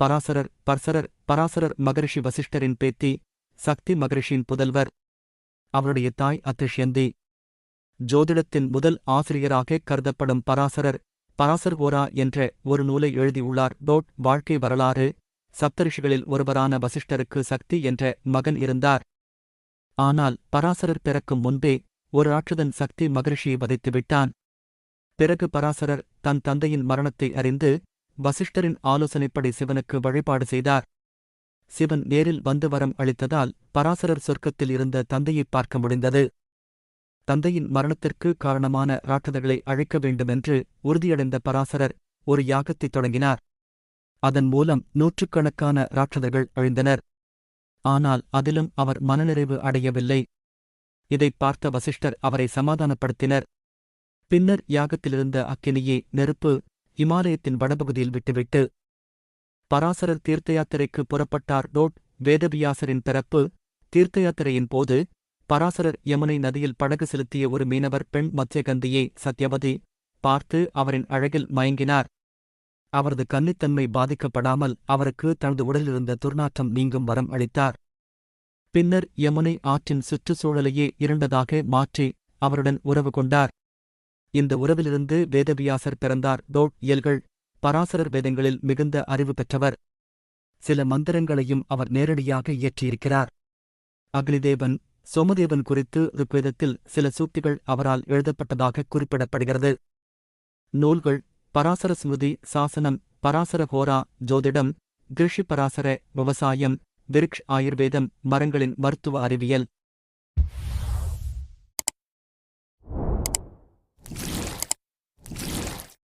பராசரர் பர்சரர் பராசரர் மகரிஷி வசிஷ்டரின் பேத்தி சக்தி மகரிஷியின் புதல்வர். அவருடைய தாய் அத்திஷ்யந்தி. ஜோதிடத்தின் முதல் ஆசிரியராக கருதப்படும் பராசரர் பராசர் ஓரா என்ற ஒரு நூலை எழுதியுள்ளார். டோட் வாழ்க்கை வரலாறு. சப்தரிஷிகளில் ஒருவரான வசிஷ்டருக்கு சக்தி என்ற மகன் இருந்தார். ஆனால் பராசரர் பிறக்கும் முன்பே ஒரு ராட்சதன் சக்தி மகரிஷியை வதைத்து விட்டான் பிறகு பராசரர் தன் தந்தையின் மரணத்தை அறிந்து வசிஷ்டரின் ஆலோசனைப்படி சிவனுக்கு வழிபாடு செய்தார். சிவன் நேரில் வந்து வரம் அளித்ததால் பராசரர் சொர்க்கத்தில் இருந்த தந்தையை பார்க்க முடிந்தது. தந்தையின் மரணத்திற்கு காரணமான ராட்சதர்களை அழைக்க வேண்டுமென்று உறுதியடைந்த பராசரர் ஒரு யாகத்தைத் தொடங்கினார். அதன் மூலம் நூற்றுக்கணக்கான ராட்சதர்கள் அழிந்தனர். ஆனால் அதிலும் அவர் மனநிறைவு அடையவில்லை. இதைப் பார்த்த வசிஷ்டர் அவரை சமாதானப்படுத்தினர். பின்னர் யாகத்திலிருந்த அக்கினியை நெருப்பு இமாலயத்தின் வடபகுதியில் விட்டுவிட்டு பராசரர் தீர்த்த யாத்திரைக்கு புறப்பட்டார். டோட் வேதவியாசரின் பிறப்பு தீர்த்த யாத்திரையின் போது பராசரர் யமுனை நதியில் படகு செலுத்திய ஒரு மீனவர் பெண் மத்யகந்தியை சத்யவதி பார்த்து அவரின் அழகில் மயங்கினார். அவரது கன்னித்தன்மை பாதிக்கப்படாமல் அவருக்கு தனது உடலிலிருந்த துர்நாற்றம் நீங்கும் வரம் அளித்தார். பின்னர் யமுனை ஆற்றின் சுற்றுச்சூழலையே இருண்டதாக மாற்றி அவருடன் உறவு கொண்டார். இந்த உறவிலிருந்து வேதவியாசர் பிறந்தார். டோட் இயல்கள். பராசரர் வேதங்களில் மிகுந்த அறிவு பெற்றவர். சில மந்திரங்களையும் அவர் நேரடியாக இயற்றியிருக்கிறார். அக்னிதேவன் சோமதேவன் குறித்து ருக்வேதத்தில் சில சூக்திகள் அவரால் எழுதப்பட்டதாக குறிப்பிடப்படுகிறது. நூல்கள். பராசர ஸ்மிருதி சாசனம். பராசர ஹோரா ஜோதிடம். கிருஷி பராசர விவசாயம். விருக்ஷ் ஆயுர்வேதம் மரங்களின் மருத்துவ அறிவியல்.